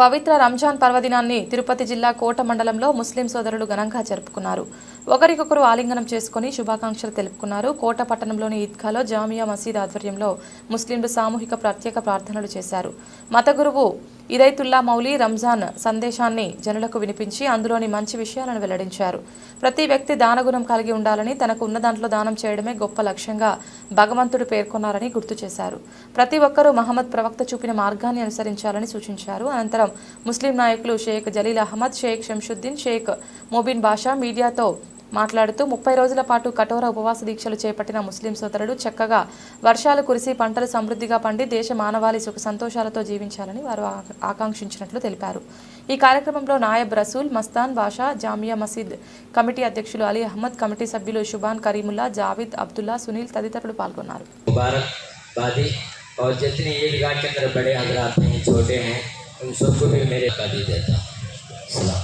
పవిత్ర రంజాన్ పర్వదినాన్ని తిరుపతి జిల్లా కోట మండలంలో ముస్లిం సోదరులు ఘనంగా జరుపుకున్నారు. ఒకరికొకరు ఆలింగనం చేసుకుని శుభాకాంక్షలు తెలుపుకున్నారు. కోట పట్టణంలోని ఈద్గాలో జామియా మసీద్ ఆధ్వర్యంలో ముస్లింలు సామూహిక ప్రత్యేక ప్రార్థనలు చేశారు. మత గురువు ఇదైతుల్లా మౌలి రంజాన్ సందేశాన్ని జనులకు వినిపించి అందులోని మంచి విషయాలను వెల్లడించారు. ప్రతి వ్యక్తి దానగుణం కలిగి ఉండాలని తనకు ఉన్న దాంట్లో దానం చేయడమే గొప్ప లక్ష్యంగా భగవంతుడు పేర్కొన్నారని గుర్తు చేశారు. ప్రతి ఒక్కరూ మహమ్మద్ ప్రవక్త చూపిన మార్గాన్ని అనుసరించాలని సూచించారు. అనంతరం ముస్లిం నాయకులు షేక్ జలీల్ అహ్మద్ షేక్ షంషుద్దీన్ షేక్ మొబిన్ బాషా మీడియాతో మాట్లాడుతూ ముప్పై రోజుల పాటు కఠోర ఉపవాస దీక్షలు చేపట్టిన ముస్లిం సోదరులు చక్కగా వర్షాలు కురిసి పంటలు సమృద్ధిగా పండి దేశ మానవాళి సుఖ సంతోషాలతో జీవించాలని వారు ఆ- ఆకాంక్షించినట్లు తెలిపారు ఈ కార్యక్రమంలో నాయబ్ రసూల్ మస్తాన్ బాషా జామియా మసీద్ కమిటీ అధ్యక్షులు అలీ అహ్మద్ కమిటీ సభ్యులు షుబాన్ కరీముల్లా జావిద్ అబ్దుల్లా సునీల్ తదితరులు పాల్గొన్నారు मुबारक बादी और जितने ईदगाह के अंदर बड़े हजरात हैं छोटे हैं उन सबको भी मेरे बादी देता हूँ सलाम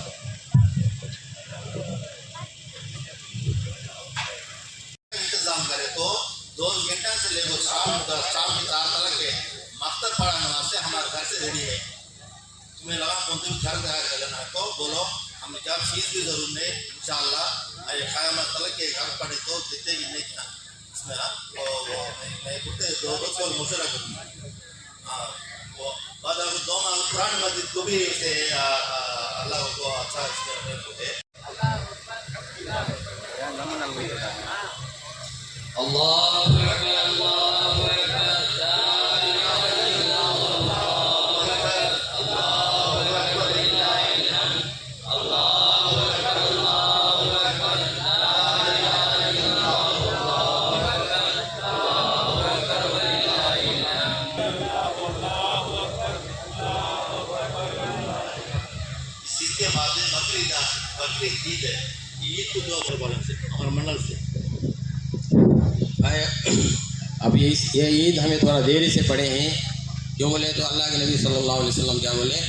چیز بھی ضرور نے انشاءاللہ یہ خیامہ طلق کے گھر پڑے تو جتنے بھی نہیں تھا اس میں میں کتے دو روز کو مشورہ کروں ہاں بعد اگر دو ماہ قرآن مسجد کو بھی اسے اللہ کو اچھا اس میں مجھے اللہ اللہ عید اب یہ عید ہمیں تھوڑا دیر سے پڑھے ہیں۔ کیوں بولے تو اللہ کے نبی صلی اللہ علیہ وسلم کیا بولے؟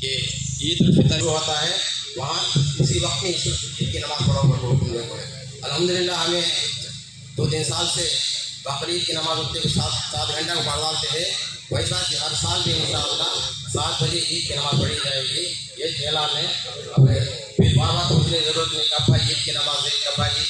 کہ عید الفطر جو ہوتا ہے، وہاں اسی وقت میں عید کی نماز پڑھاؤ پر حکم نہیں پڑے۔ الحمدللہ ہمیں دو تین سال سے بقرعید کی نماز اٹھتے ہوئے سات سات گھنٹہ کو پڑھ ڈالتے تھے ویسا کہ ہر سال بھی ان شاء اللہ سات بجے عید کی نماز پڑھی جائے گی۔ یہ اعلان ہے۔ ضرورت نہیں کی نماز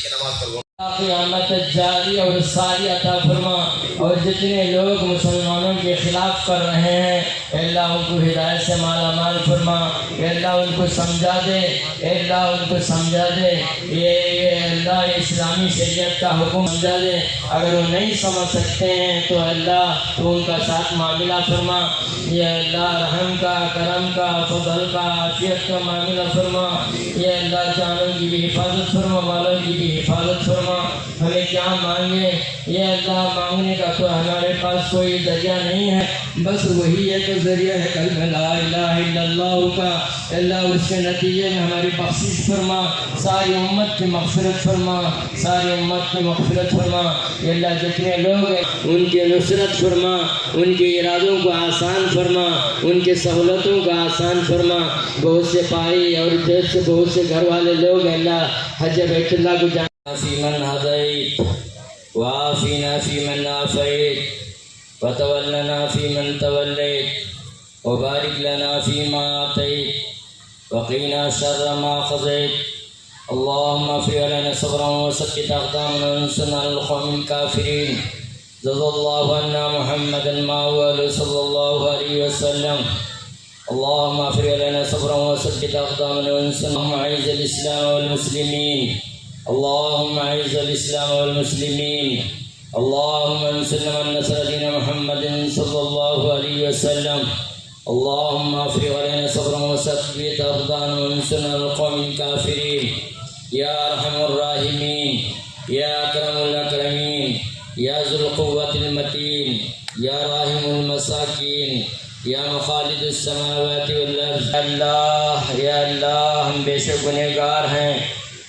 کی نماز جاری اور ساری عطا فرما اور جتنے لوگ مسلمانوں کے خلاف کر رہے ہیں اے اللہ ان کو ہدایت سے مالا مال فرما، اے اللہ ان کو سمجھا دے، اے اللہ ان کو سمجھا دے۔ یہ اللہ اسلامی شریعت کا حکم سمجھا دے۔ اگر وہ نہیں سمجھ سکتے ہیں تو اللہ تو ان کا ساتھ معاملہ فرما۔ یہ اللہ رحم کا، کرم کا، فضل کا، عافیت کا معاملہ فرما۔ یہ اللہ جانوں کی بھی حفاظت فرما، والوں کی بھی حفاظت فرما۔ ہمیں کیا مانگے یہ اللہ مانگنے کا تو ہمارے پاس کوئی ذریعہ نہیں ہے۔ بس وہی ہے کہ ذریعہ ہے قلب لا الہ الا اللہ کا، اللہ اس کے نتیجے میں ہماری بخشش فرما، ساری امت کی مغفرت فرما، ساری امت کی مغفرت فرما۔ اللہ جتنے لوگ ہیں، ان کے نصرت فرما، ان کے ارادوں کو آسان فرما، ان کے سہولتوں کو آسان فرما۔ بہت سے پائی اور دیش سے بہت سے گھر والے لوگ اللہ حج بیت اللہ کو جانا فی من حضیت وعافینا فی من عافیت، وتولنا فی من تولیت۔ وبارك لنا فيما أعطيت وقينا شر ما قضيت. اللهم اغفر لنا صبرا وسكت أقدامنا وانصرنا على القوم الكافرين. جزا الله عنا محمدا ما هو صلى الله عليه وسلم. اللهم اغفر لنا صبرا وسكت أقدامنا وانصرنا اللهم أعز الإسلام والمسلمين. اللهم أعز الإسلام والمسلمين. اللهم انصرنا من نصر دين محمد صلى الله عليه وسلم. اللهم اغفر علينا صبرا وثبت أقدامنا وانصرنا على القوم الكافرين. يا رحم الراحمين. يا أكرم الأكرمين. يا ذو القوة المتين. يا راحم المساكين. یا مخالد السماوات والارض اللہ یا اللہ ہم بے شک گنہگار ہیں.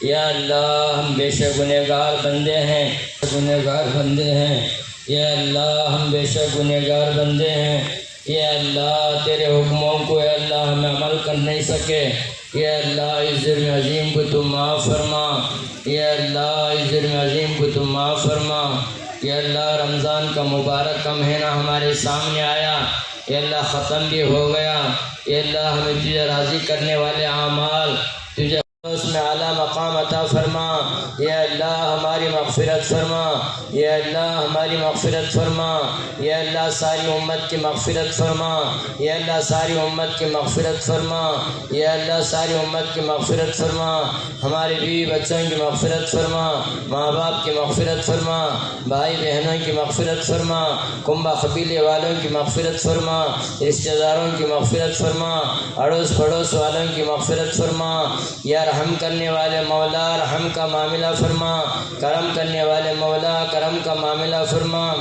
یا اللہ ہم بے شک گنہگار بندے ہیں. گنہ گار بندے ہیں. یا اللہ ہم بے شک گنہگار بندے ہیں. یہ اللہ، تیرے حکموں کو اے اللہ ہمیں عمل کر نہیں سکے۔ یہ اللہ، اس ذرم عظیم کو تم معاف فرما۔ یہ اللہ، اس ذرم عظیم کو تم معاف فرما۔ یہ اللہ، رمضان کا مبارک کا مہینہ ہمارے سامنے آیا۔ یہ اللہ، ختم بھی ہو گیا۔ یہ اللہ، ہمیں تجھے راضی کرنے والے اعمال۔ اس میں اعلیٰ مقام عطا فرما یا اللہ ہماری مغفرت فرما یا اللہ ہماری مغفرت فرما یا اللہ ساری امت کی مغفرت فرما یا اللہ ساری امت کی مغفرت فرما یا اللہ ساری امت کی مغفرت فرما ہمارے بیوی بچوں کی مغفرت فرما ماں باپ کی مغفرت فرما بھائی بہنوں کی مغفرت فرما کنبہ قبیلے والوں کی مغفرت فرما رشتہ داروں کی مغفرت فرما اڑوس پڑوس والوں کی مغفرت فرما یا رحم رحم کرنے والے مولا، رحم کا معاملہ فرما۔ کرم کرنے والے مولا، کرم کا معاملہ فرما۔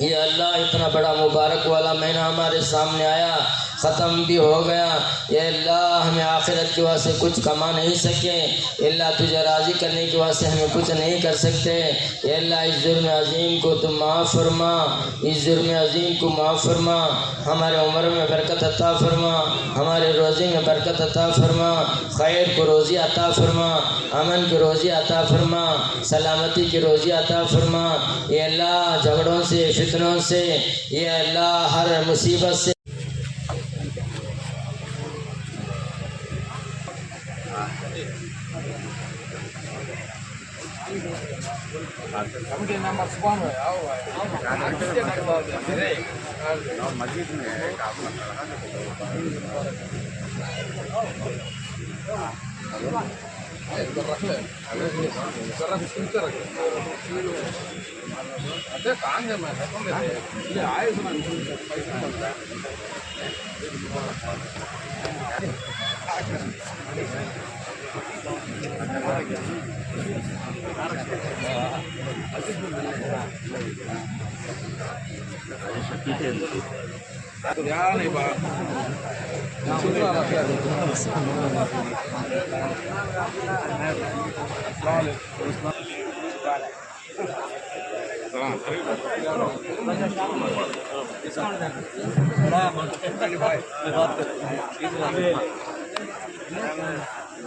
یہ اللہ، اتنا بڑا مبارک والا مہینہ ہمارے سامنے آیا۔ ختم بھی ہو گیا۔ یہ اللہ، ہمیں آخرت کے واسطے کچھ کما نہیں سکے۔ اللہ، تجھے راضی کرنے کے واسطے ہمیں کچھ نہیں کر سکتے۔ یہ اللہ، اس ظلم عظیم کو تم معاف فرما۔ اس ظلم عظیم کو معاف فرما۔ ہمارے عمر میں برکت عطا فرما۔ ہمارے روزی میں برکت عطا فرما۔ خیر کو روزی عطا فرما۔ امن کی روزی عطا فرما۔ سلامتی کی روزی عطا فرما۔ یہ اللہ، جھگڑوں سے، فتنوں سے یہ اللہ، ہر مصیبت سے کمیٹی نمبر صبح میں آئے बात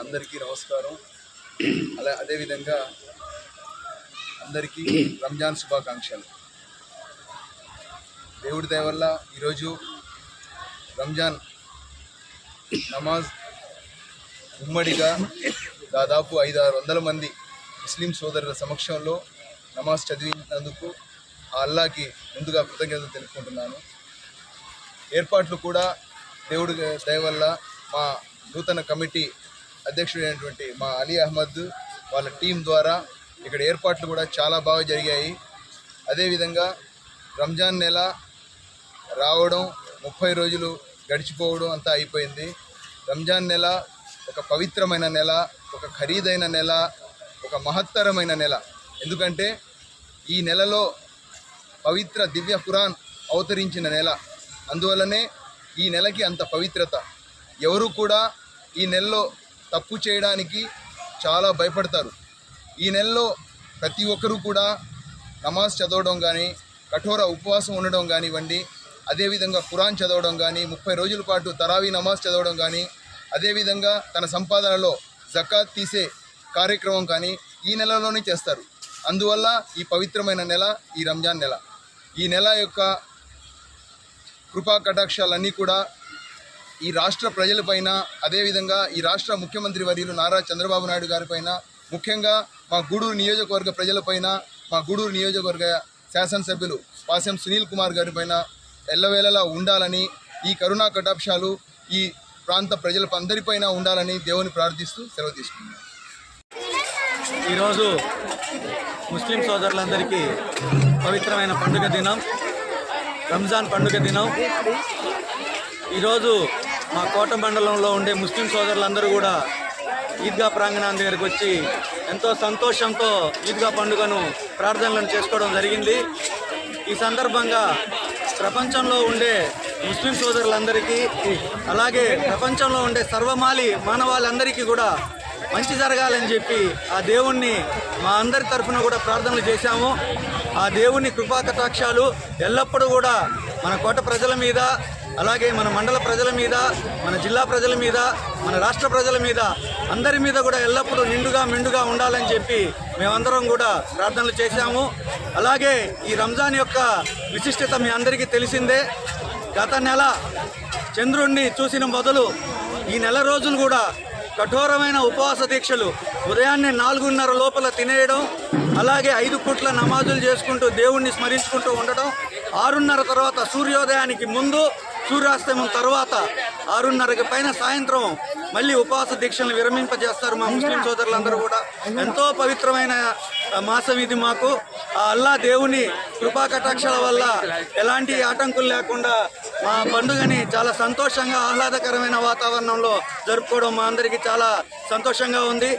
అందరికీ నమస్కారం. అలా అదేవిధంగా అందరికీ రంజాన్ శుభాకాంక్షలు. దేవుడి దయ వల్ల ఈరోజు రంజాన్ నమాజ్ ఉమ్మడిగా దాదాపు ఐదు ఆరు వందల మంది ముస్లిం సోదరుల సమక్షంలో నమాజ్ చదివినందుకు ఆ అల్లాకి ముందుగా కృతజ్ఞతలు తెలుపుకుంటున్నాను. ఏర్పాట్లు కూడా దేవుడి దయవల్ల మా నూతన కమిటీ అధ్యక్షుడైనటువంటి మా అలీ అహ్మద్ వాళ్ళ టీం ద్వారా ఇక్కడ ఏర్పాట్లు కూడా చాలా బాగా జరిగాయి. అదేవిధంగా రంజాన్ నెల రావడం ముప్పై రోజులు గడిచిపోవడం అంతా అయిపోయింది. రంజాన్ నెల ఒక పవిత్రమైన నెల ఒక ఖరీదైన నెల ఒక మహత్తరమైన నెల. ఎందుకంటే ఈ నెలలో పవిత్ర దివ్య ఖురాన్ అవతరించిన నెల. అందువల్లనే ఈ నెలకి అంత పవిత్రత. ఎవరు కూడా ఈ నెలలో తప్పు చేయడానికి చాలా భయపడతారు. ఈ నెలలో ప్రతి ఒక్కరూ కూడా నమాజ్ చదవడం కానీ కఠోర ఉపవాసం ఉండడం కానివ్వండి అదేవిధంగా ఖురాన్ చదవడం కానీ ముప్పై రోజుల పాటు తరావీ నమాజ్ చదవడం కానీ అదేవిధంగా తన సంపాదనలో జకాత్ తీసే కార్యక్రమం కానీ ఈ నెలలోనే చేస్తారు. అందువల్ల ఈ పవిత్రమైన నెల ఈ రంజాన్ నెల. ఈ నెల యొక్క కృపా కటాక్షాలన్నీ కూడా ఈ రాష్ట్ర ప్రజలపైన అదేవిధంగా ఈ రాష్ట్ర ముఖ్యమంత్రి వర్యులు నారా చంద్రబాబు నాయుడు గారిపైన ముఖ్యంగా మా గూడూరు నియోజకవర్గ ప్రజలపైన మా గూడూరు నియోజకవర్గ శాసనసభ్యులు పాసెం సునీల్ కుమార్ గారిపైన ఎల్లవేళలా ఉండాలని ఈ కరుణా కటాక్షాలు ఈ ప్రాంత ప్రజల అందరిపైన ఉండాలని దేవుని ప్రార్థిస్తూ సెలవు తీసుకున్నాను ఈరోజు ముస్లిం సోదరులందరికీ పవిత్రమైన పండుగ దినం రంజాన్ పండుగ దినం. ఈరోజు మా కోట మండలంలో ఉండే ముస్లిం సోదరులందరూ కూడా ఈద్గా ప్రాంగణం దగ్గరికి వచ్చి ఎంతో సంతోషంతో ఈద్గా పండుగను ప్రార్థనలను చేసుకోవడం జరిగింది. ఈ సందర్భంగా ప్రపంచంలో ఉండే ముస్లిం సోదరులందరికీ అలాగే ప్రపంచంలో ఉండే సర్వమాలి మానవాళందరికీ కూడా మంచి జరగాలని చెప్పి ఆ దేవుణ్ణి మా అందరి తరఫున కూడా ప్రార్థనలు చేశాము. ఆ దేవుని కృపాకటాక్షాలు ఎల్లప్పుడూ కూడా మన కోట ప్రజల మీద అలాగే మన మండల ప్రజల మీద మన జిల్లా ప్రజల మీద మన రాష్ట్ర ప్రజల మీద అందరి మీద కూడా ఎల్లప్పుడూ నిండుగా మెండుగా ఉండాలని చెప్పి మేమందరం కూడా ప్రార్థనలు చేశాము. అలాగే ఈ రంజాన్ యొక్క విశిష్టత మీ అందరికీ తెలిసిందే. గత నెల చంద్రుణ్ణి చూసిన మొదలు ఈ నెల రోజులు కూడా కఠోరమైన ఉపవాస దీక్షలు ఉదయాన్నే నాలుగున్నర లోపల తినేయడం అలాగే ఐదు పూట్ల నమాజులు చేసుకుంటూ దేవుణ్ణి స్మరించుకుంటూ ఉండడం ఆరున్నర తర్వాత సూర్యోదయానికి ముందు సూర్యాస్తమయం తర్వాత ఆరున్నరకి పైన సాయంత్రం మళ్ళీ ఉపవాస దీక్షలను విరమింపజేస్తారు మా ముస్లిం సోదరులందరూ కూడా. ఎంతో పవిత్రమైన మాసం ఇది మాకు. ఆ అల్లా దేవుని కృపా కటాక్షాల వల్ల ఎలాంటి ఆటంకులు లేకుండా మా పండుగని చాలా సంతోషంగా ఆహ్లాదకరమైన వాతావరణంలో జరుపుకోవడం మా అందరికీ చాలా సంతోషంగా ఉంది.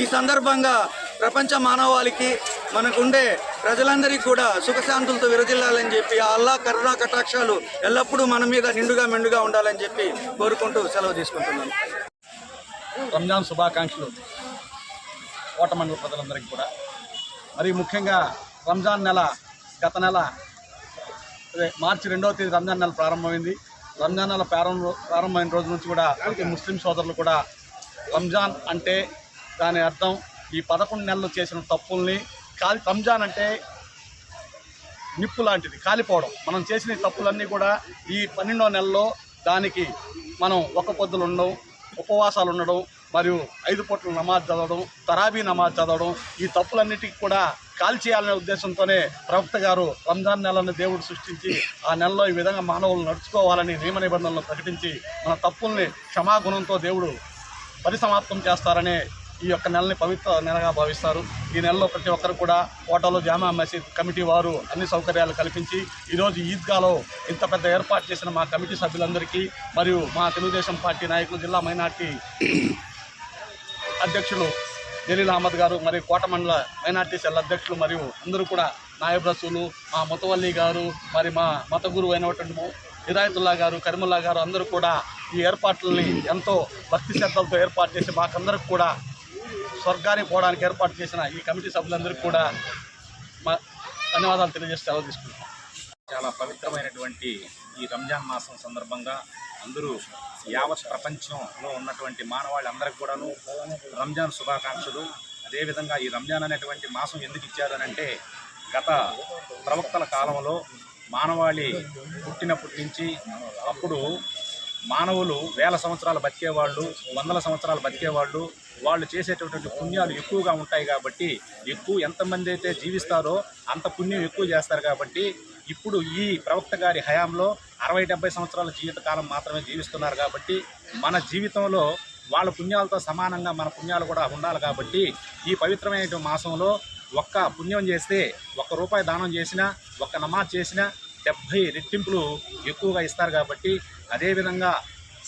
ఈ సందర్భంగా ప్రపంచ మానవాళికి మనకుండే ప్రజలందరికీ కూడా సుఖశాంతులతో విరజిల్లాలని చెప్పి అల్లా కరుణా కటాక్షాలు ఎల్లప్పుడూ మన మీద నిండుగా మెండుగా ఉండాలని చెప్పి కోరుకుంటూ సెలవు తీసుకుంటున్నాను. రంజాన్ శుభాకాంక్షలు కోటమండల ప్రజలందరికీ కూడా. మరి ముఖ్యంగా రంజాన్ నెల గత నెల అదే మార్చి రెండవ తేదీ రంజాన్ నెల ప్రారంభమైంది. రంజాన్ నెల ప్రారంభ ప్రారంభమైన రోజు నుంచి కూడా ప్రతి ముస్లిం సోదరులు కూడా రంజాన్ అంటే దాని అర్థం ఈ పదకొండు నెలలు చేసిన తప్పుల్ని కాలి రంజాన్ అంటే నిప్పు లాంటిది కాలిపోవడం మనం చేసిన తప్పులన్నీ కూడా ఈ పన్నెండో నెలలో దానికి మనం ఒక పొద్దులు ఉండడం ఉపవాసాలు ఉండడం మరియు ఐదు పూట్ల నమాజ్ చదవడం తరాబీ నమాజ్ చదవడం ఈ తప్పులన్నిటికీ కూడా కాల్ చేయాలనే ఉద్దేశంతోనే ప్రవక్త గారు రంజాన్ నెలను దేవుడు సృష్టించి ఆ నెలలో ఈ విధంగా మానవులు నడుచుకోవాలని నియమ నిబంధనలు ప్రకటించి మన తప్పుల్ని క్షమాగుణంతో దేవుడు పరిసమాప్తం చేస్తారనే ఈ యొక్క నెలని పవిత్ర నెలగా భావిస్తారు. ఈ నెలలో ప్రతి ఒక్కరు కూడా కోటలో జామా మసీద్ కమిటీ వారు అన్ని సౌకర్యాలు కల్పించి ఈరోజు ఈద్గాలో ఇంత పెద్ద ఏర్పాటు చేసిన మా కమిటీ సభ్యులందరికీ మరియు మా తెలుగుదేశం పార్టీ నాయకులు జిల్లా మైనార్టీ అధ్యక్షులు జలీల్ అహ్మద్ గారు మరియు కోట మండల మైనార్టీ సెల్ అధ్యక్షులు మరియు అందరూ కూడా నాయబ్ రసూలు మా ముతవల్లి గారు మరి మా మత గురువు అయినటువంటి హిదాయతుల్లా గారు కరిముల్లా గారు అందరూ కూడా ఈ ఏర్పాట్లని ఎంతో భక్తి శ్రద్ధలతో ఏర్పాటు చేసి మాకందరికి కూడా స్వర్గానికి పోవడానికి ఏర్పాటు చేసిన ఈ కమిటీ సభ్యులందరికీ కూడా మా ధన్యవాదాలు తెలియజేసి సెలవు తీసుకుంటాం చాలా పవిత్రమైనటువంటి ఈ రంజాన్ మాసం సందర్భంగా అందరూ యావత్ ప్రపంచంలో ఉన్నటువంటి మానవాళి కూడాను రంజాన్ శుభాకాంక్షలు. అదేవిధంగా ఈ రంజాన్ అనేటువంటి మాసం ఎందుకు ఇచ్చారనంటే గత ప్రవక్తల కాలంలో మానవాళి పుట్టినప్పటి నుంచి అప్పుడు మానవులు వేల సంవత్సరాలు బతికేవాళ్ళు వందల సంవత్సరాలు బతికేవాళ్ళు వాళ్ళు చేసేటటువంటి పుణ్యాలు ఎక్కువగా ఉంటాయి కాబట్టి ఎక్కువ ఎంతమంది అయితే జీవిస్తారో అంత పుణ్యం ఎక్కువ చేస్తారు కాబట్టి ఇప్పుడు ఈ ప్రవక్త గారి హయాంలో అరవై డెబ్బై సంవత్సరాల జీవితకాలం మాత్రమే జీవిస్తున్నారు కాబట్టి మన జీవితంలో వాళ్ళ పుణ్యాలతో సమానంగా మన పుణ్యాలు కూడా ఉండాలి కాబట్టి ఈ పవిత్రమైన మాసంలో ఒక్క పుణ్యం చేస్తే ఒక్క రూపాయి దానం చేసినా ఒక్క నమాజ్ చేసినా డెబ్భై రెట్టింపులు ఎక్కువగా ఇస్తారు కాబట్టి అదేవిధంగా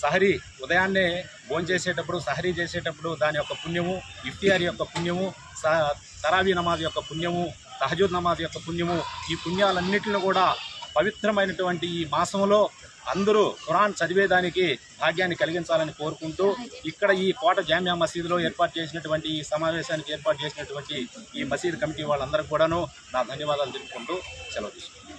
సహరీ ఉదయాన్నే భోంచేసేటప్పుడు సహరీ చేసేటప్పుడు దాని యొక్క పుణ్యము ఇఫ్తియార్ యొక్క పుణ్యము స- తరావీ నమాజ్ యొక్క పుణ్యము తహజూద్ నమాజ్ యొక్క పుణ్యము ఈ పుణ్యాలన్నిటిని కూడా పవిత్రమైనటువంటి ఈ మాసంలో అందరూ ఖురాన్ చదివేదానికి భాగ్యాన్ని కలిగించాలని కోరుకుంటూ ఇక్కడ ఈ కోట జామియా మసీదులో ఏర్పాటు చేసినటువంటి ఈ సమావేశానికి ఏర్పాటు చేసినటువంటి ఈ మసీద్ కమిటీ వాళ్ళందరికీ కూడాను నా ధన్యవాదాలు తెలుపుకుంటూ సెలవు తీసుకుంటాను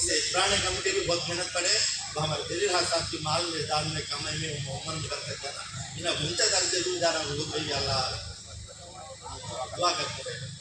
इससे पुराने कमेटी भी बहुत मेहनत करे वो हमारे दिल्ली हाथ साहब की माल में दाल में कमाई में मोहम्मद में कर सकते हैं ना इन्हें घूमते करते दूर जा रहा हूँ भाई अल्लाह दुआ करते रहे